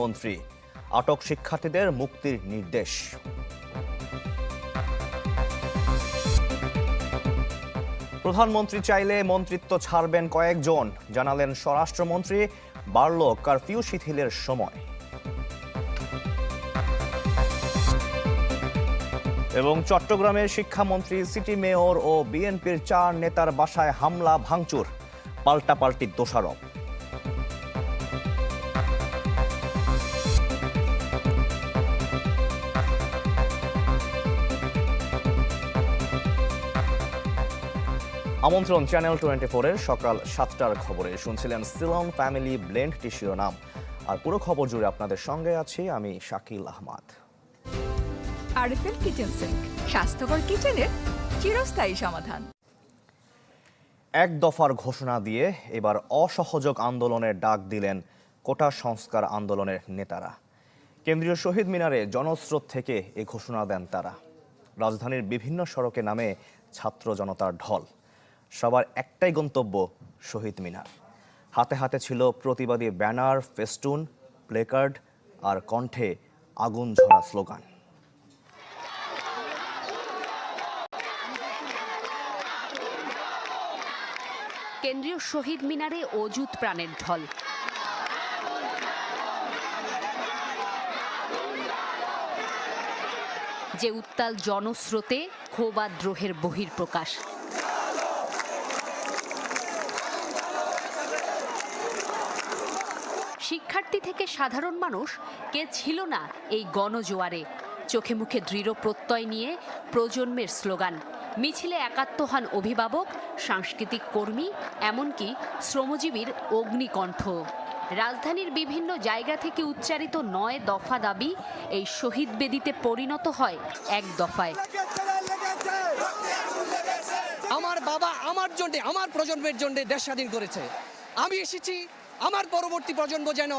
মন্ত্রী, আটক শিক্ষার্থীদের মুক্তির নির্দেশ। প্রধানমন্ত্রী চাইলে মন্ত্রিত্ব ছাড়বেন কয়েকজন, জানালেন স্বরাষ্ট্রমন্ত্রী, বাড়ল কারফিউ শিথিলের সময়। এবং চট্টগ্রামের শিক্ষামন্ত্রী, সিটি মেয়র ও বিএনপির চার নেতার বাসায় হামলা, ভাঙচুর, পাল্টাপাল্টি দোষারোপ। আমন্ত্রণ চ্যানেল টোয়েন্টি ফোরের সকাল সাতটার খবরে। শুনছিলেন সিলন ফ্যামিলি ব্লেন্ড টি শিরোনাম আর পুরো খবর জুড়ে আপনাদের সঙ্গে আছি আমি Shakil Ahmad. RFL kitchen sink স্বাস্থ্যকর কিচেনের চিরস্থায়ী সমাধান। এক দফার ঘোষণা দিয়ে এবার অসহযোগ আন্দোলনের ডাক দিলেন কোটা সংস্কার আন্দোলনের নেতারা। কেন্দ্রীয় শহীদ মিনারে জনস্রোত থেকে এ ঘোষণা দেন তারা। রাজধানীর বিভিন্ন সড়কে নামে ছাত্র জনতার ঢল। সবার একটাই গন্তব্য, শহীদ মিনার। হাতে হাতে ছিল প্রতিবাদী ব্যানার, ফেস্টুন, প্লেকার্ড আর কণ্ঠে আগুন ঝরা স্লোগান। কেন্দ্রীয় শহীদ মিনারে অজুত প্রাণের ঢল। যে উত্তাল জনস্রোতে ক্ষোভাদ্রোহের বহির্প্রকাশ শিক্ষার্থী থেকে সাধারণ মানুষ কে ছিল না এই গণজোয়ারে। চোখে মুখে দৃঢ় প্রত্যয় নিয়ে প্রজন্মের স্লোগান, মিছিলে একাত্ম হন অভিভাবক, সাংস্কৃতিক কর্মী, এমনকি শ্রমজীবীর অগ্নিকণ্ঠ। রাজধানীর বিভিন্ন জায়গা থেকে উচ্চারিত নয় দফা দাবি এই শহীদ বেদিতে পরিণত হয় এক দফায়। আমার বাবা আমার জন্য, আমার প্রজন্মের জন্য দেশ স্বাধীন করেছে। আমি এসেছি আমার পরবর্তী প্রজন্ম যেন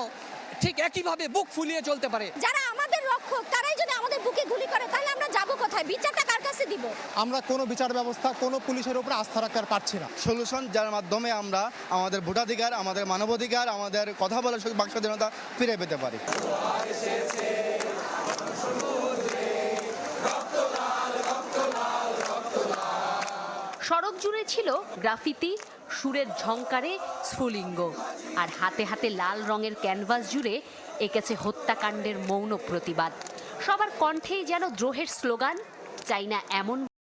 ঠিক একইভাবে বুক ফুলিয়ে চলতে পারে। যারা আমাদের রক্ষক তারাই যদি আমাদের বুকে গুলি করে তাহলে আমরা যাব কোথায়? বিচারটা কার কাছে দিব? আমরা কোনো বিচার ব্যবস্থা কোনো পুলিশের উপরে আস্থা রাখতে আর পারছি না। সলিউশন যার মাধ্যমে আমরা আমাদের ভোটাধিকার আমাদের মানবাধিকার আমাদের কথা বলার সুযোগ বাক স্বাধীনতা ফিরে পেতে পারি। সড়ক জুড়ে ছিল গ্রাফিতি সুরের ঝংকারে স্ফুলিঙ্গ। আর হাতে হাতে লাল রঙের ক্যানভাস জুড়ে এঁকেছে হত্যাকাণ্ডের মৌন প্রতিবাদ। সবার কণ্ঠেই যেন দ্রোহের স্লোগান, চাই না এমন